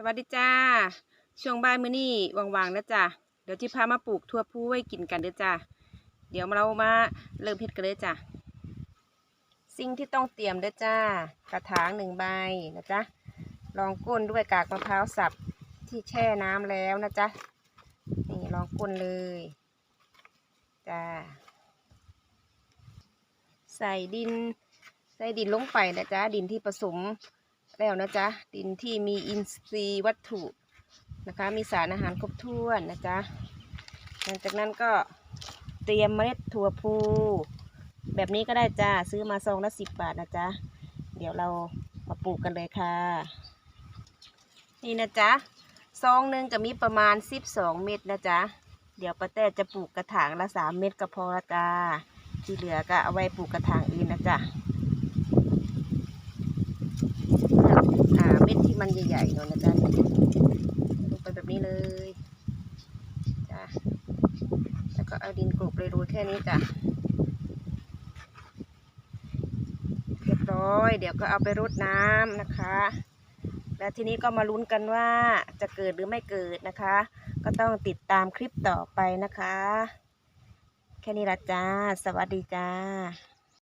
สวัสดีจ้า ช่วงบ่ายมื้อนี้ว่างๆนะจ้ะเดี๋ยวที่พามาปลูกทั่วผู้ไว้กินกันเด้อจ้าเดี๋ยวเรามาเริ่มเฮ็ดกันเลยจ้ะสิ่งที่ต้องเตรียมเด้อจ้า กระถางหนึ่งใบนะจ๊ะรองก้นด้วยกากมะพร้าวสับที่แช่น้ำแล้วนะจ๊ะนี่รองก้นเลยจ้าใส่ดินใส่ดินลงไปนะจ๊ะดินที่ผสม แล้วนะจ๊ะ ดินที่มีอินทรีย์วัตถุนะคะ มีสารอาหารครบถ้วนนะจ๊ะ หลังจากนั้นก็เตรียมเมล็ดถั่วพู แบบนี้ก็ได้จ้า ซื้อมาซองละสิบบาทนะจ๊ะ เดี๋ยวเรามาปลูกกันเลยค่ะ นี่นะจ๊ะ ซองหนึ่งจะมีประมาณสิบสองเม็ดนะจ๊ะ เดี๋ยวป้าแต้จะปลูกกระถางละสามเม็ดก็พอละจ้า ที่เหลือก็เอาไว้ปลูกกระถางอื่นนะจ๊ะ อ่า เม็ดที่มันใหญ่ๆหน่อยนะจ๊ะลงไปแบบนี้เลยจ้ะแล้วก็เอาดินกลบเลยรยแค่นี้จ้ะเรียบร้อย เดี๋ยวก็เอาไปรดน้ำนะคะ แล้วทีนี้ก็มาลุ้นกันว่าจะเกิดหรือไม่เกิดนะคะ ก็ต้องติดตามคลิปต่อไปนะคะ แค่นี้ละจ้า สวัสดีจ้า